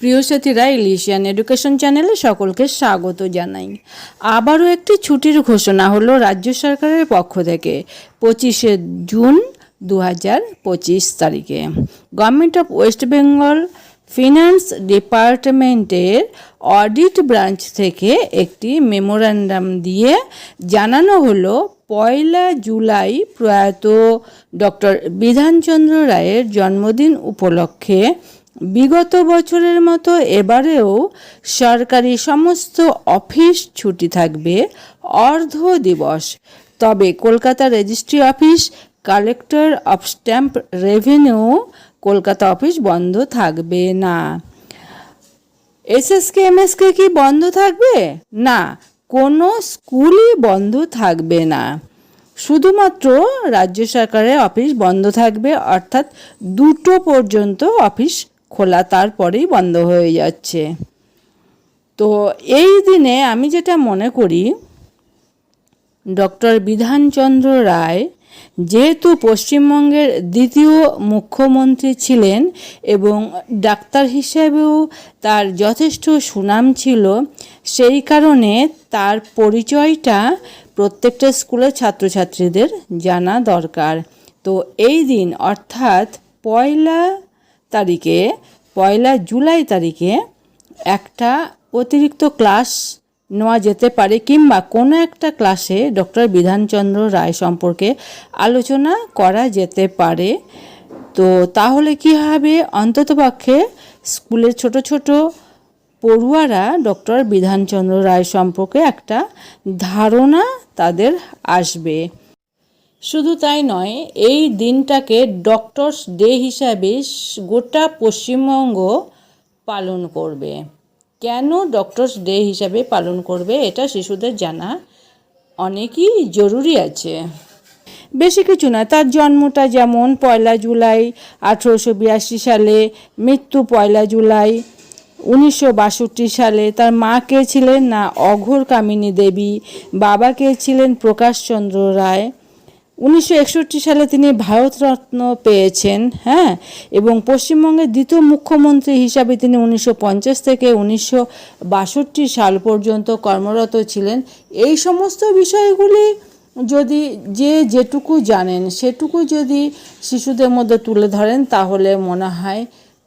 প্রিয় সাথীরা ইলিশিয়ান এডুকেশন চ্যানেলে সকলকে স্বাগত জানাই। আবারও একটি ছুটির ঘোষণা হলো রাজ্য সরকারের পক্ষ থেকে পঁচিশে জুন দু পঁচিশ তারিখে। Government of West Bengal finance ডিপার্টমেন্টের অডিট ব্রাঞ্চ থেকে একটি মেমোরান্ডাম দিয়ে জানানো হলো, পয়লা জুলাই প্রয়াত ডক্টর বিধানচন্দ্র রায়ের জন্মদিন উপলক্ষে বিগত বছরের মতো এবারেও সরকারি সমস্ত অফিস ছুটি থাকবে অর্ধ দিবস। তবে Kolkata registry office, collector of stamp revenue Kolkata office বন্ধ থাকবে না। এসএসকে, এমএসকে কি বন্ধ থাকবে? না, কোনো স্কুলই বন্ধ থাকবে না। শুধুমাত্র রাজ্য সরকারের অফিস বন্ধ থাকবে, অর্থাৎ দুটো পর্যন্ত অফিস খোলা তারপরেই বন্ধ হয়ে যাচ্ছে। তো এই দিনে আমি যেটা মনে করি, ডক্টর বিধানচন্দ্র রায় যেহেতু পশ্চিমবঙ্গের দ্বিতীয় মুখ্যমন্ত্রী ছিলেন এবং ডাক্তার হিসেবেও তার যথেষ্ট সুনাম ছিল, সেই কারণে তার পরিচয়টা প্রত্যেকটা স্কুলের ছাত্রছাত্রীদের জানা দরকার। তো এই দিন অর্থাৎ পয়লা তারিখে, পয়লা জুলাই তারিখে একটা অতিরিক্ত ক্লাস নেওয়া যেতে পারে কিংবা কোনো একটা ক্লাসে ডক্টর বিধানচন্দ্র রায় সম্পর্কে আলোচনা করা যেতে পারে। তো তাহলে কি হবে? অন্ততপক্ষে স্কুলের ছোট ছোট পড়ুয়ারা ডক্টর বিধানচন্দ্র রায় সম্পর্কে একটা ধারণা তাদের আসবে। শুধু তাই নয়, এই দিনটাকে ডক্টরস ডে হিসাবে গোটা পশ্চিমবঙ্গ পালন করবে। কেন ডক্টরস ডে হিসাবে পালন করবে এটা শিশুদের জানা অনেকই জরুরি আছে। বেশি কিছু না তার জন্মটা যেমন পয়লা জুলাই আঠেরোশো বিরাশি সালে, মৃত্যু পয়লা জুলাই উনিশশো বাষট্টি সালে, তার মা কে ছিলেন না, অঘোর কামিনী দেবী, বাবা কে ছিলেন প্রকাশচন্দ্র রায়। উনিশশো একষট্টি সালে তিনি ভারতরত্ন পেয়েছেন হ্যাঁ? এবং পশ্চিমবঙ্গের দ্বিতীয় মুখ্যমন্ত্রী হিসাবে তিনি উনিশশো পঞ্চাশ থেকে উনিশশো বাষট্টি সাল পর্যন্ত কর্মরত ছিলেন। এই সমস্ত বিষয়গুলি যদি যে যেটুকু জানেন, সেটুকু যদি শিশুদের মধ্যে তুলে ধরেন, তাহলে মনে হয়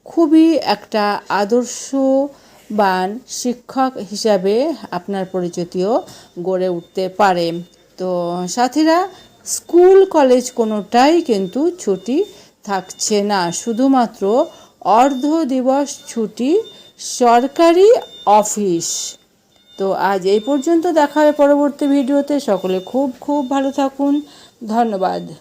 খুবই একটা আদর্শবান শিক্ষক হিসাবে আপনার পরিচিতিও গড়ে উঠতে পারে। তো সাথীরা স্কুল, কলেজ কোনোটাই কিন্তু ছুটি থাকছে না। শুধুমাত্র অর্ধ দিবস ছুটি সরকারি অফিস। তো আজ এই পর্যন্ত দেখা হবে পরবর্তী ভিডিওতে। সকলে খুব খুব ভালো থাকুন। ধন্যবাদ।